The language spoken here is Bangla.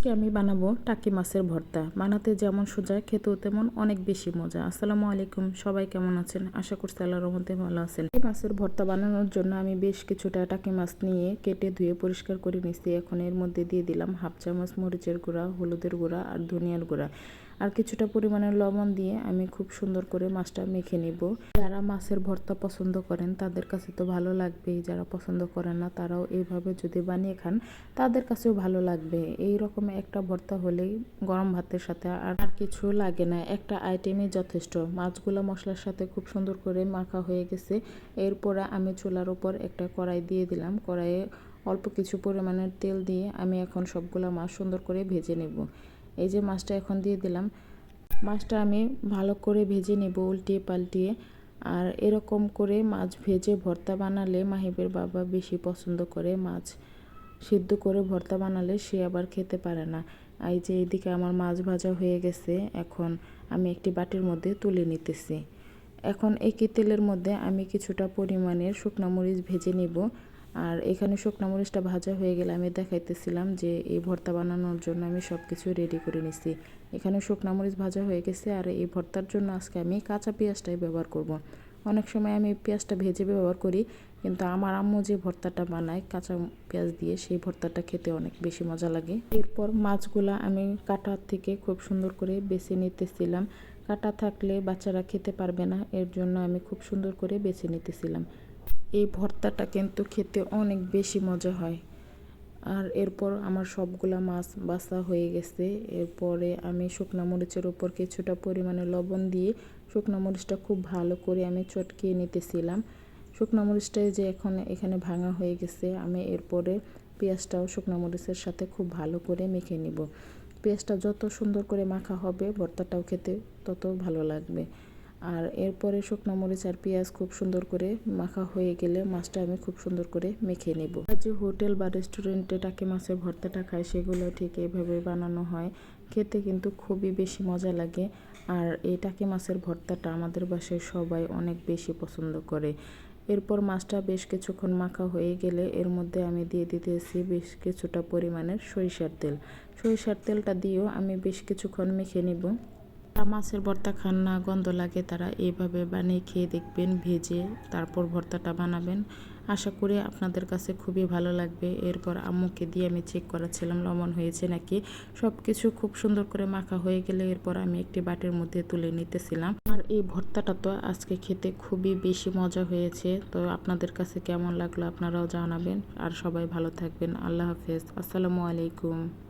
আজকে আমি বানাবো টাকি মাছের ভর্তা। বানাতে যেমন সোজা, খেতেও তেমন অনেক বেশি মজা। আসসালামু আলাইকুম, সবাই কেমন আছেন? আশা করছি আল্লাহর মধ্যে ভালো আছেন। এই মাছের ভর্তা বানানোর জন্য আমি বেশ কিছুটা টাকি মাছ নিয়ে কেটে ধুয়ে পরিষ্কার করে নিচ্ছি এখন এর মধ্যে দিয়ে দিলাম হাফ চামচ মরিচের গুঁড়া, হলুদের গুঁড়া আর ধনিয়ার গুঁড়া। আর কিছুটা পরিমাণে লবণ দিয়ে আমি খুব সুন্দর করে মাছটা মেখে নিব। যারা মাছের ভর্তা পছন্দ করেন, তাদের কাছে তো ভালো লাগবেই। যারা পছন্দ করেন না, তারাও এইভাবে যদি বানিয়ে খান, তাদের কাছেও ভালো লাগবে। এই রকম একটা ভর্তা হলেই গরম ভাতের সাথে আর আর কিছু লাগে না। একটা আইটেমই যথেষ্ট। মাছগুলো মশলার সাথে খুব সুন্দর করে মাখা হয়ে গেছে। এরপরে আমি চুলার উপর একটা কড়াই দিয়ে দিলাম। কড়াইয়ে অল্প কিছু পরিমাণের তেল দিয়ে আমি এখন সবগুলো মাছ সুন্দর করে ভেজে নেব। এই যে মাছটা এখন দিয়ে দিলাম। মাছটা আমি ভালো করে ভেজে নেব উল্টিয়ে পাল্টিয়ে। আর এরকম করে মাছ ভেজে ভর্তা বানালে মাহিবের বাবা বেশি পছন্দ করে মাছ। সিদ্ধ করে ভর্তা বানালে সে আবার খেতে পারে না। এই যে এদিকে আমার মাছ ভাজা হয়ে গেছে, এখন আমি একটি বাটির মধ্যে তুলে নিতেছি। এখন একই তেলের মধ্যে আমি কিছুটা পরিমাণের শুকনো মরিচ ভেজে নিব। আর এখানে শুকনো মরিচটা ভাজা হয়ে গেলে আমি দেখাইতেছিলাম যে এই ভর্তা বানানোর জন্য আমি সব কিছু রেডি করে নিছি। এখানে শুকনো মরিচ ভাজা হয়ে গেছে আর এই ভর্তার জন্য আজকে আমি কাঁচা পেঁয়াজটাই ব্যবহার করব। অনেক সময় আমি পেঁয়াজটা ভেজে ব্যবহার করি কিন্তু আমার আম্মু যে ভর্তাটা বানায় কাঁচা পেঁয়াজ দিয়ে, সেই ভর্তাটা খেতে অনেক বেশি মজা লাগে। এরপর মাছগুলা আমি কাটার থেকে খুব সুন্দর করে বেছে নিতেছিলাম। কাটা থাকলে বাচ্চারা খেতে পারবে না, এর জন্য আমি খুব সুন্দর করে বেছে নিতেছিলাম। এই ভর্তাটা কিন্তু খেতে অনেক বেশি মজা হয়। আর এরপর আমার সবগুলা মাছ বাসা হয়ে গেছে। এরপরে আমি শুকনো মরিচের উপর কিছুটা পরিমাণে লবণ দিয়ে শুকনো মরিচটা খুব ভালো করে আমি চটকিয়ে নিতেছিলাম। শুকনো মরিচটাই যে এখন এখানে ভাঙা হয়ে গেছে, আমি এরপরে পেঁয়াজটাও শুকনো মরিচের সাথে খুব ভালো করে মেখে নিব। পেঁয়াজটা যত সুন্দর করে মাখা হবে, ভর্তাটাও খেতে তত ভালো লাগবে। আর এরপরে শুকনো মরিচ আর পেঁয়াজ খুব সুন্দর করে মাখা হয়ে গেলে মাছটা আমি খুব সুন্দর করে মেখে নেব। যে হোটেল বা রেস্টুরেন্টে টাকি মাছের ভর্তাটা খায়, সেগুলো ঠিক এইভাবে বানানো হয়। খেতে কিন্তু খুবই বেশি মজা লাগে। আর এই টাকি মাছের ভর্তাটা আমাদের বাসায় সবাই অনেক বেশি পছন্দ করে। এরপর মাছটা বেশ কিছুক্ষণ মাখা হয়ে গেলে এর মধ্যে আমি দিয়ে দিতেছি বেশ কিছুটা পরিমাণের সরিষার তেল। সরিষার তেলটা দিয়েও আমি বেশ কিছুক্ষণ মেখে নিব। মাছের ভর্তা খান না, গন্ধ লাগে, তারা এইভাবে বানিয়ে খেয়ে দেখবেন, ভেজে তারপর ভর্তাটা বানাবেন। আশা করি আপনাদের কাছে খুবই ভালো লাগবে। এরপর আম্মুকে দিয়ে আমি চেক করাচ্ছিলাম, লবণ হয়েছে নাকি? সব কিছু খুব সুন্দর করে মাখা হয়ে গেলে এরপর আমি একটি বাটির মধ্যে তুলে নিতেছিলাম। আর এই ভর্তাটা তো আজকে খেতে খুবই বেশি মজা হয়েছে। তো আপনাদের কাছে কেমন লাগল আপনারাও জানাবেন। আর সবাই ভালো থাকবেন। আল্লাহ হাফেজ। আসসালামু আলাইকুম।